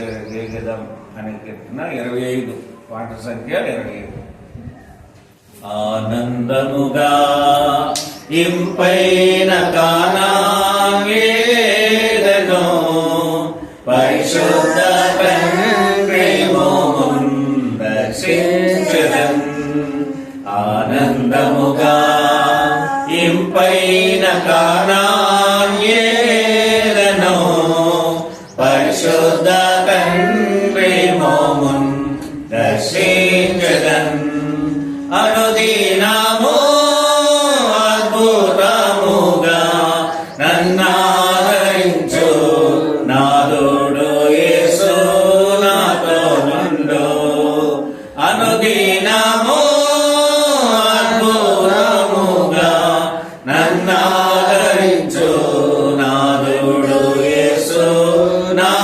వేగదం అనే కీర్తన ఇరవై ఐదు. పాట సంఖ్య ఇరవై ఐదు. ఆనందముగా ఇంపైన కానాగేదను పరిశుద్ధ దర్శించదం ఆనందముగా ఇంపైన కానాగేదను పరిశుద్ధ తండ్రి మోమున్ దర్శించదన్ అనుదినము అద్భుతముగా నన్నాదరించు నాదుడు యేసు నాతో నుండు అనుదినము అద్భుతముగా నన్నాదరించు నాదుడు యేసు నాతో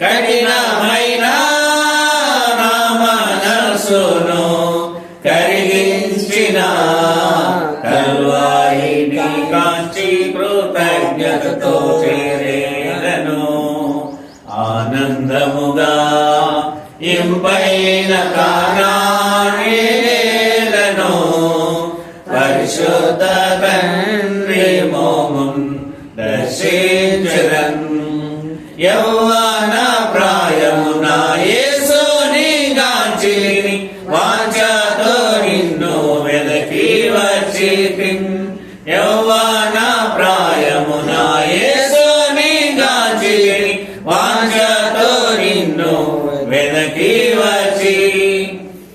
కఠినమైన నా మనసును కరిగించిన కల్వాయిని కాంచి కృతజ్ఞతతో చేరేలను ఆనందముగా ఇంపైన కానాడేలను పరిశుద్ధ తండ్రి మోమున్ దర్శించరన్ యౌవన వచ్చి యౌవన ప్రాయమున యేసుని గాంచిని వాంఛతో నిన్ను వెదకి వచ్చి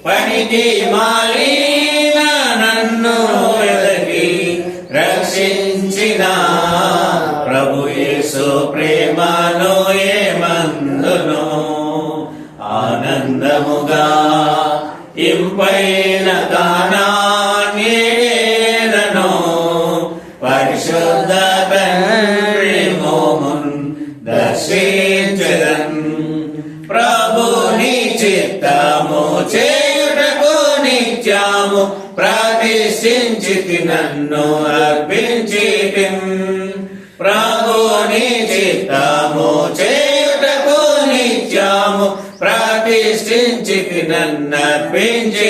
పనికి మాలిన నన్ను వెదకి రక్షించిన ప్రభు యేసు ప్రేమను ఏమందును ఆనందముగా ఇంపైన దానాన్యేలను దర్శించదన్ ప్రభుని చిత్తము చేయుటకు నిత్యము ప్రతిష్ఠించి నన్ను అర్పించి ప్రభుని చిత్తము చేయుటకు నిత్యము ప్రతిష్ఠించి నన్ను అర్పించి